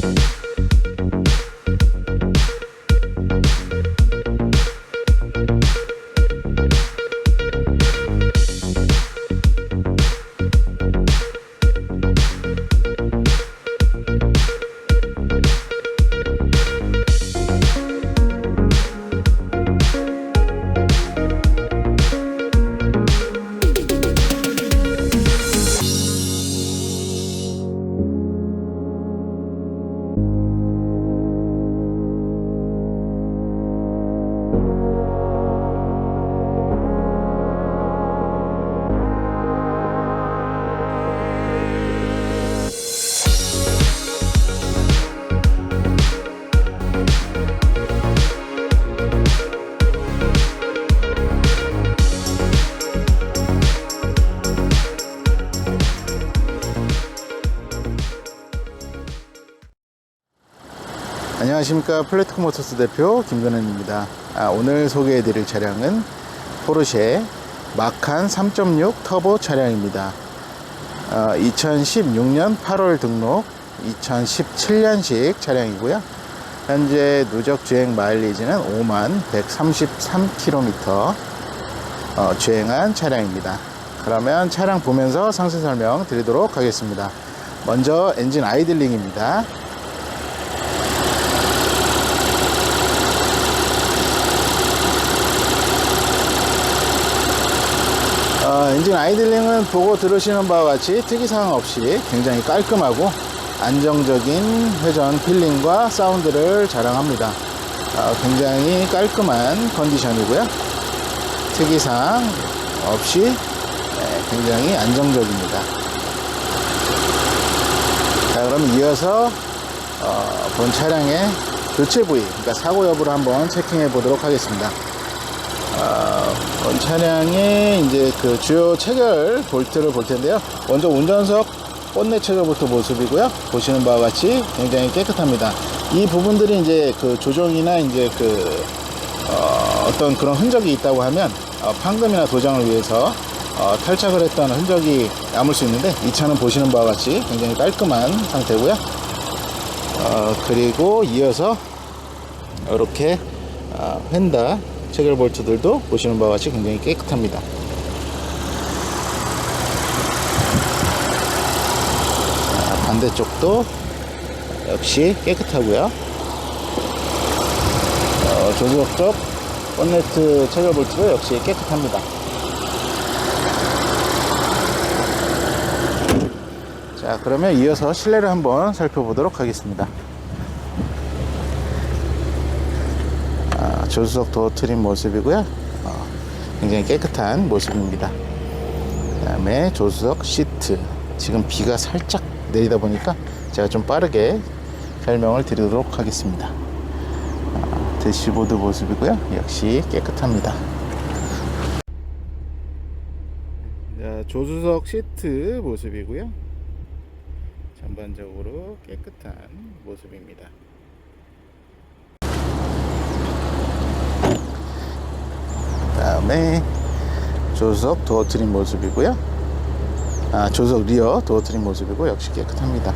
Thank 안녕하십니까. 플래트코 모터스 대표 김근현입니다. 아, 오늘 소개해 드릴 차량은 포르쉐 마칸 3.6 터보 차량입니다. 어, 2016년 8월 등록 2017년식 차량이고요. 현재 누적 주행 마일리지는 5만 133km 어, 주행한 차량입니다. 그러면 차량 보면서 상세 설명 드리도록 하겠습니다. 먼저 엔진 아이들링입니다 어, 엔진 아이들링은 보고 들으시는 바와 같이 특이사항 없이 굉장히 깔끔하고 안정적인 회전 필링과 사운드를 자랑합니다. 어, 굉장히 깔끔한 컨디션이고요. 특이사항 없이 네, 굉장히 안정적입니다. 자, 그럼 이어서 어, 본 차량의 교체 부위, 그러니까 사고 여부를 한번 체킹해 보도록 하겠습니다. 어, 본 차량의 이제 그 주요 체결 볼트를 볼 텐데요. 먼저 운전석 본넷 체결 볼트 모습이고요. 보시는 바와 같이 굉장히 깨끗합니다. 이 부분들이 이제 그 조정이나 이제 그 어, 떤 그런 흔적이 있다고 하면 어, 판금이나 도장을 위해서 어, 탈착을 했던 흔적이 남을 수 있는데 이 차는 보시는 바와 같이 굉장히 깔끔한 상태고요. 어, 그리고 이어서 이렇게 아, 휀다 체결 볼트들도 보시는 바와 같이 굉장히 깨끗합니다. 자, 반대쪽도 역시 깨끗하고요. 어, 조수석 쪽 본네트 체결 볼트도 역시 깨끗합니다. 자, 그러면 이어서 실내를 한번 살펴보도록 하겠습니다. 조수석 도어 트림 모습이고요. 어, 굉장히 깨끗한 모습입니다. 그 다음에 조수석 시트. 지금 비가 살짝 내리다 보니까 제가 좀 빠르게 설명을 드리도록 하겠습니다. 아, 대시보드 모습이고요. 역시 깨끗합니다. 자, 조수석 시트 모습이고요. 전반적으로 깨끗한 모습입니다. 다음에 조수석 도어 트림 모습이고요. 아, 조수석 리어 도어 트림 모습이고 역시 깨끗합니다.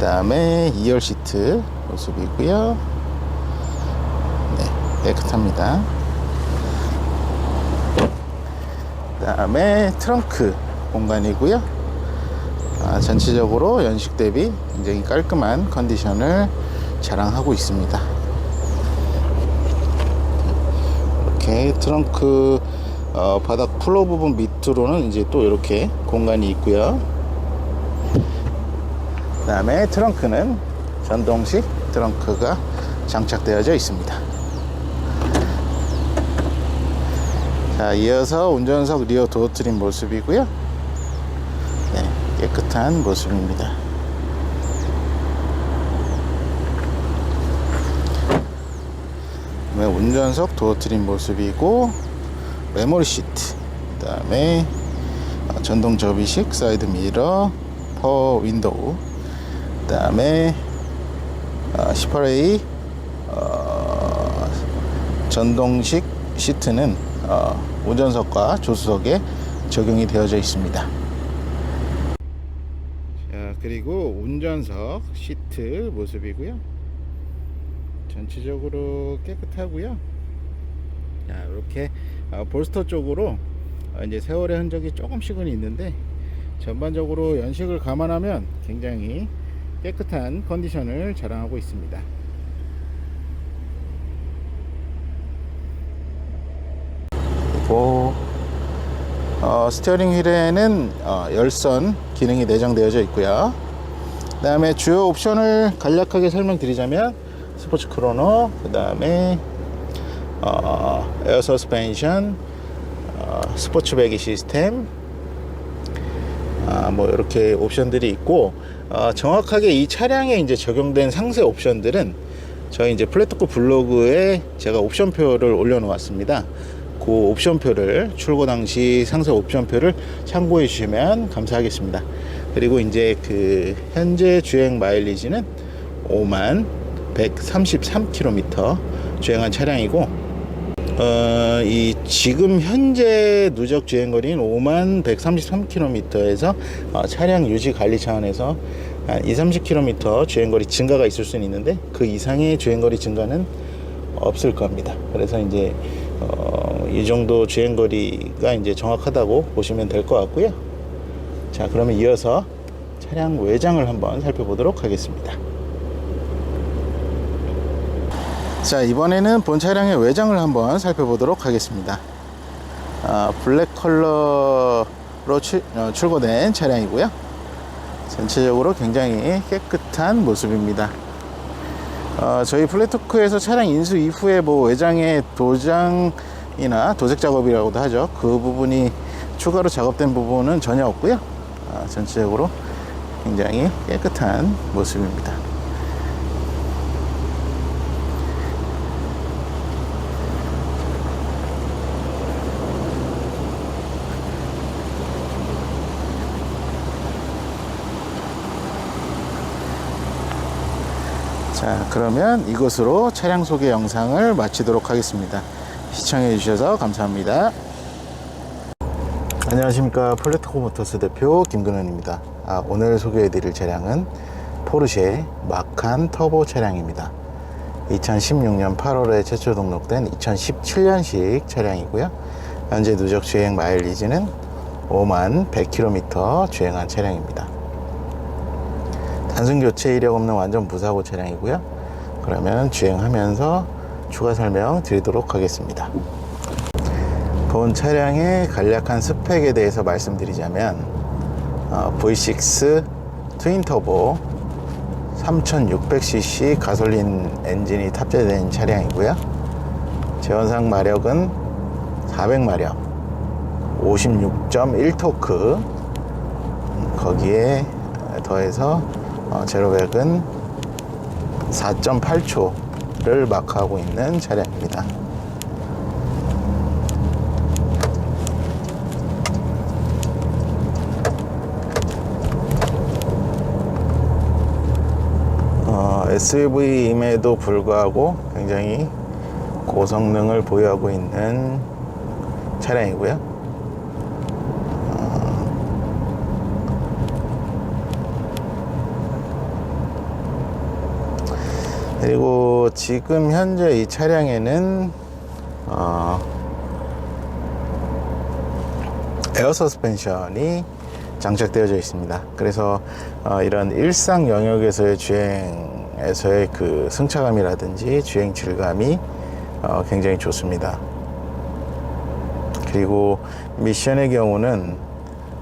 다음에 2열 시트 모습이고요. 네, 깨끗합니다. 다음에 트렁크 공간이고요. 아, 전체적으로 연식 대비 굉장히 깔끔한 컨디션을 자랑하고 있습니다. 이렇게 트렁크 어, 바닥 플로 부분 밑으로는 이제 또 이렇게 공간이 있고요. 그 다음에 트렁크는 전동식 트렁크가 장착되어져 있습니다. 자, 이어서 운전석 리어 도어 트림 모습이고요. 네, 깨끗한 모습입니다. 다음에 운전석 도어 트림 모습이고 메모리 시트 그 다음에 전동 접이식 사이드 미러 파워 윈도우 그 다음에 18A 어, 전동식 시트는 어, 운전석과 조수석에 적용이 되어져 있습니다. 자 그리고 운전석 시트 모습이고요. 전체적으로 깨끗하고요. 자, 이렇게 어, 볼스터 쪽으로 어, 이제 세월의 흔적이 조금씩은 있는데 전반적으로 연식을 감안하면 굉장히 깨끗한 컨디션을 자랑하고 있습니다. 그리고 어, 스티어링 휠에는 어, 열선 기능이 내장되어져 있고요. 그 다음에 주요 옵션을 간략하게 설명드리자면 스포츠 크로노, 그 다음에 어, 에어 서스펜션, 어, 스포츠 배기 시스템, 아, 뭐 이렇게 옵션들이 있고 어, 정확하게 이 차량에 이제 적용된 상세 옵션들은 저희 이제 플랫토크 블로그에 제가 옵션표를 올려놓았습니다. 그 옵션표를 출고 당시 상세 옵션표를 참고해 주시면 감사하겠습니다. 그리고 이제 그 현재 주행 마일리지는 5만 133km 주행한 차량이고 어, 이 지금 현재 누적 주행 거리는 5만 133km에서 어, 차량 유지 관리 차원에서 한 2, 30km 주행 거리 증가가 있을 수는 있는데 그 이상의 주행 거리 증가는 없을 겁니다. 그래서 이제 어, 이 정도 주행 거리가 이제 정확하다고 보시면 될 것 같고요. 자, 그러면 이어서 차량 외장을 한번 살펴보도록 하겠습니다. 자 이번에는 본 차량의 외장을 한번 살펴보도록 하겠습니다. 아, 블랙 컬러로 출, 어, 출고된 차량이고요. 전체적으로 굉장히 깨끗한 모습입니다. 어, 저희 플랫토크에서 차량 인수 이후에 뭐 외장의 도장이나 도색 작업이라고도 하죠. 그 부분이 추가로 작업된 부분은 전혀 없고요. 아, 전체적으로 굉장히 깨끗한 모습입니다 자 그러면 이것으로 차량 소개 영상을 마치도록 하겠습니다. 시청해 주셔서 감사합니다. 안녕하십니까. 플래트코 모터스 대표 김근원입니다. 아, 오늘 소개해 드릴 차량은 포르쉐 마칸 터보 차량입니다. 2016년 8월에 최초 등록된 2017년식 차량이고요. 현재 누적 주행 마일리지는 5만 100km 주행한 차량입니다 단순 교체 이력 없는 완전 무사고 차량이고요. 그러면 주행하면서 추가 설명 드리도록 하겠습니다. 본 차량의 간략한 스펙에 대해서 말씀드리자면 어, V6 트윈 터보 3600cc 가솔린 엔진이 탑재된 차량이고요. 제원상 마력은 400마력, 56.1토크 거기에 더해서 어, 제로백은 4.8초를 마크하고 있는 차량입니다. 어, SUV임에도 불구하고 굉장히 고성능을 보유하고 있는 차량이고요. 그리고 지금 현재 이 차량에는 어, 에어 서스펜션이 장착되어져 있습니다. 그래서 어, 이런 일상 영역에서의 주행에서의 그 승차감이라든지 주행 질감이 어, 굉장히 좋습니다. 그리고 미션의 경우는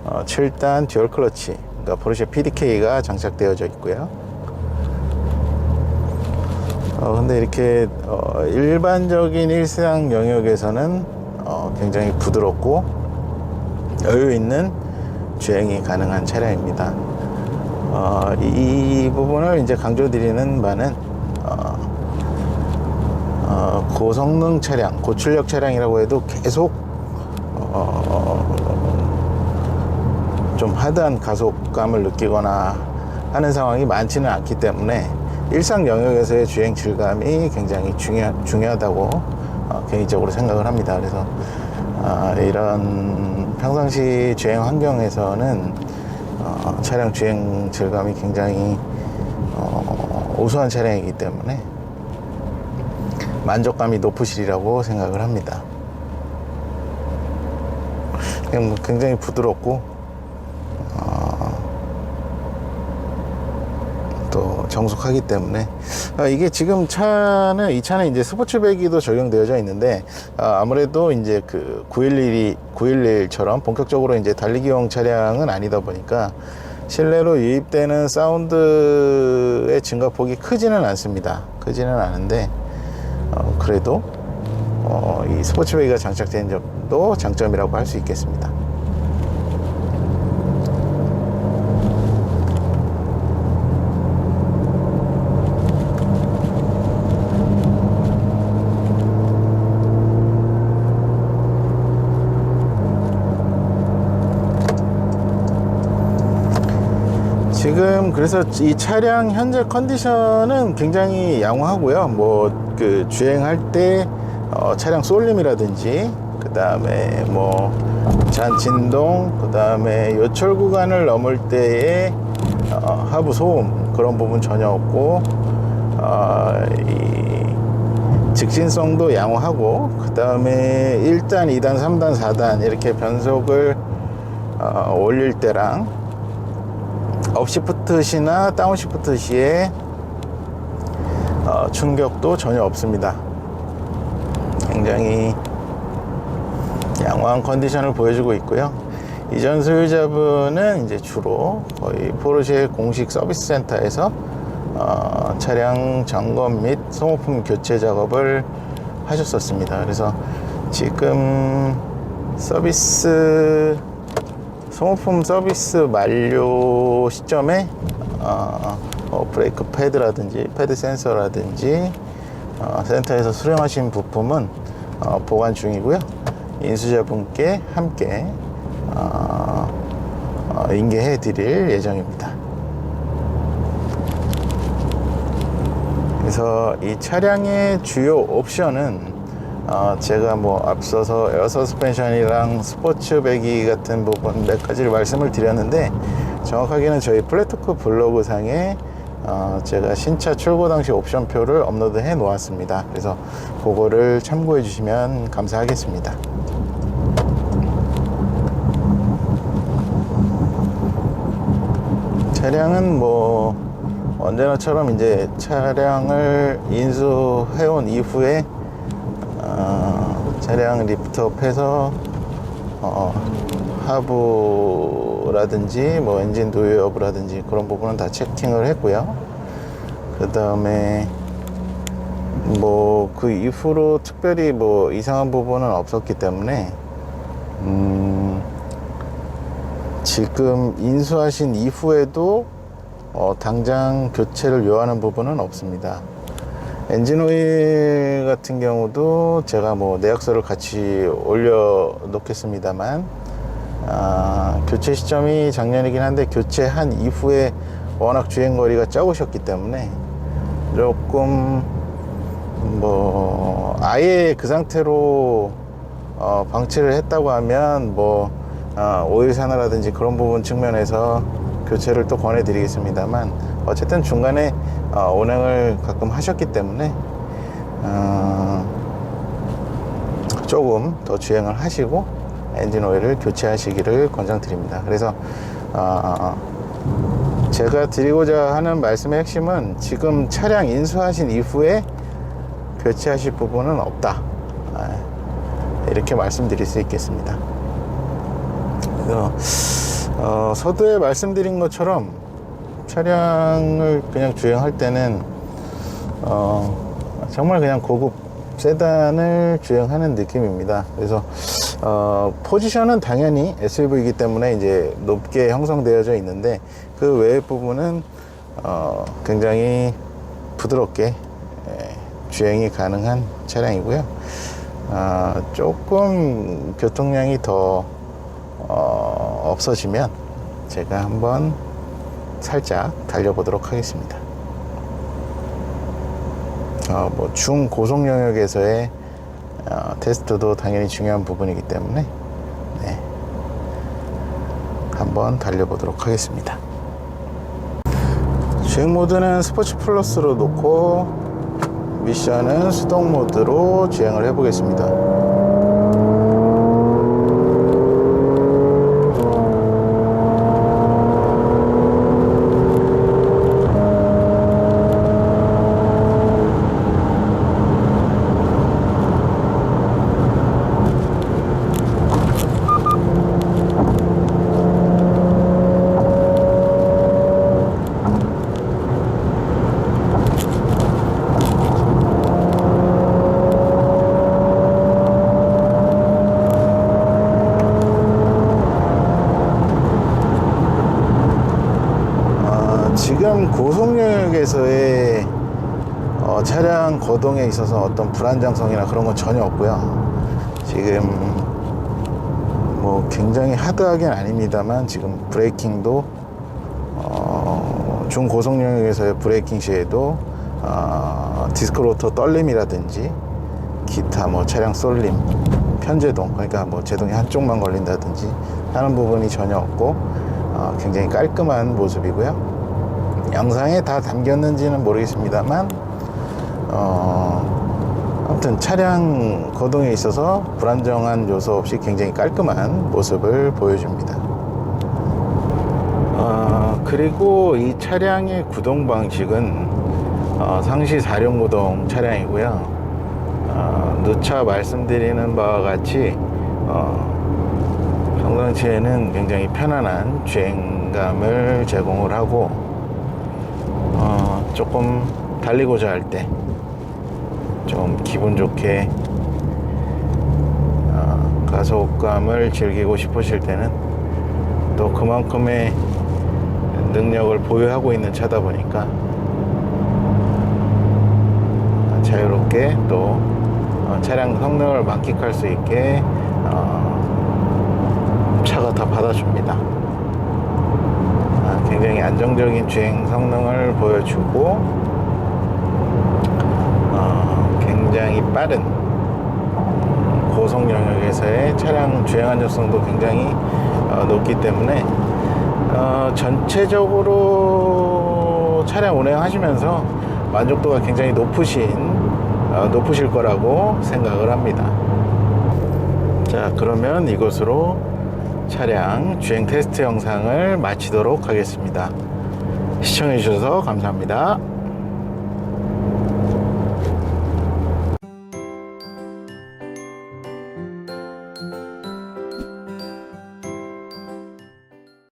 어, 7단 듀얼 클러치, 그러니까 포르쉐 PDK가 장착되어져 있고요. 어, 근데 이렇게 어, 일반적인 일상 영역에서는 어, 굉장히 부드럽고 여유 있는 주행이 가능한 차량입니다. 어, 이 부분을 이제 강조드리는 바는 어, 어, 고성능 차량, 고출력 차량이라고 해도 계속 어, 좀 하드한 가속감을 느끼거나 하는 상황이 많지는 않기 때문에 일상 영역에서의 주행 질감이 굉장히 중요, 중요하다고 어, 개인적으로 생각을 합니다. 그래서 아, 이런 평상시 주행 환경에서는 어, 차량 주행 질감이 굉장히 어, 우수한 차량이기 때문에 만족감이 높으시리라고 생각을 합니다. 뭐 굉장히 부드럽고 또 정숙하기 때문에 아, 이게 지금 차는 이 차는 이제 스포츠 배기도 적용되어져 있는데 아, 아무래도 이제 그 911이 911처럼 본격적으로 이제 달리기용 차량은 아니다 보니까 실내로 유입되는 사운드의 증가폭이 크지는 않습니다. 크지는 않은데 어, 그래도 어, 이 스포츠배기가 장착된 점도 장점이라고 할 수 있겠습니다. 지금 그래서 이 차량 현재 컨디션은 굉장히 양호하고요. 뭐 그 주행할 때 어, 차량 쏠림이라든지 그 다음에 뭐 잔 진동 그 다음에 요철 구간을 넘을 때의 어, 하부 소음 그런 부분 전혀 없고 어, 이 직진성도 양호하고 그 다음에 1단, 2단, 3단, 4단 이렇게 변속을 어, 올릴 때랑 업시프트 시나 다운시프트 시에 어, 충격도 전혀 없습니다. 굉장히 양호한 컨디션을 보여주고 있고요. 이전 소유자분은 이제 주로 거의 포르쉐 공식 서비스 센터에서 어, 차량 점검 및 소모품 교체 작업을 하셨었습니다. 그래서 지금 서비스 소모품 서비스 만료 시점에 어, 어, 브레이크 패드라든지 패드 센서라든지 어, 센터에서 수령하신 부품은 어, 보관 중이고요. 인수자분께 함께 어, 어, 인계해 드릴 예정입니다. 그래서 이 차량의 주요 옵션은 어, 제가 뭐 앞서서 에어 서스펜션이랑 스포츠 배기 같은 부분 몇 가지를 말씀을 드렸는데 정확하게는 저희 플랫토크 블로그 상에 어, 제가 신차 출고 당시 옵션표를 업로드 해 놓았습니다. 그래서 그거를 참고해 주시면 감사하겠습니다. 차량은 뭐 언제나처럼 이제 차량을 인수해온 이후에 어, 차량 리프트업해서 어, 하부라든지 뭐 엔진 도유 여부라든지 그런 부분은 다 체킹을 했고요. 그 다음에 뭐 그 이후로 특별히 뭐 이상한 부분은 없었기 때문에 음, 지금 인수하신 이후에도 어, 당장 교체를 요하는 부분은 없습니다. 엔진 오일 같은 경우도 제가 뭐 내역서를 같이 올려 놓겠습니다만 아, 교체 시점이 작년이긴 한데 교체한 이후에 워낙 주행 거리가 적으셨기 때문에 조금 뭐 아예 그 상태로 어, 방치를 했다고 하면 뭐 어, 오일 산화라든지 그런 부분 측면에서 교체를 또 권해드리겠습니다만 어쨌든 중간에 어, 운행을 가끔 하셨기 때문에 어, 조금 더 주행을 하시고 엔진 오일을 교체하시기를 권장드립니다. 그래서 아, 아, 아. 제가 드리고자 하는 말씀의 핵심은 지금 차량 인수하신 이후에 교체하실 부분은 없다. 아, 이렇게 말씀드릴 수 있겠습니다. 그래서 어, 서두에 말씀드린 것처럼 차량을 그냥 주행할 때는 어, 정말 그냥 고급 세단을 주행하는 느낌입니다. 그래서 어, 포지션은 당연히 SUV이기 때문에 이제 높게 형성되어져 있는데 그 외의 부분은 어, 굉장히 부드럽게 예, 주행이 가능한 차량이고요. 아, 조금 교통량이 더 어, 없어지면 제가 한번 살짝 달려보도록 하겠습니다. 어, 뭐 중고속 영역에서의 어, 테스트도 당연히 중요한 부분이기 때문에 네. 한번 달려보도록 하겠습니다. 주행 모드는 스포츠 플러스로 놓고 미션은 수동 모드로 주행을 해보겠습니다. 어, 지금 고속영역에서의 어, 차량 거동에 있어서 어떤 불안정성이나 그런 건 전혀 없고요. 지금 뭐 굉장히 하드하긴 아닙니다만 지금 브레이킹도 어, 중고속 영역에서의 브레이킹 시에도 어, 디스크 로터 떨림이라든지 기타 뭐 차량 쏠림, 편제동 그러니까 뭐 제동이 한쪽만 걸린다든지 하는 부분이 전혀 없고 어, 굉장히 깔끔한 모습이고요. 영상에 다 담겼는지는 모르겠습니다만 어, 아무튼 차량 거동에 있어서 불안정한 요소 없이 굉장히 깔끔한 모습을 보여줍니다. 어, 그리고 이 차량의 구동 방식은 어, 상시 4륜 구동 차량이고요. 어, 누차 말씀드리는 바와 같이 어, 평상시에는 굉장히 편안한 주행감을 제공을 하고 어, 조금 달리고자 할 때 좀 기분 좋게 어, 가속감을 즐기고 싶으실 때는 또 그만큼의 능력을 보유하고 있는 차다 보니까 자유롭게 또 어, 차량 성능을 만끽할 수 있게 어, 차가 다 받아줍니다. 아, 굉장히 안정적인 주행 성능을 보여주고 어, 굉장히 빠른 고속 영역에서의 차량 주행 안정성도 굉장히 어, 높기 때문에 어, 전체적으로 차량 운행하시면서 만족도가 굉장히 높으신 어, 높으실 거라고 생각을 합니다. 자 그러면 이것으로 차량 주행 테스트 영상을 마치도록 하겠습니다. 시청해 주셔서 감사합니다.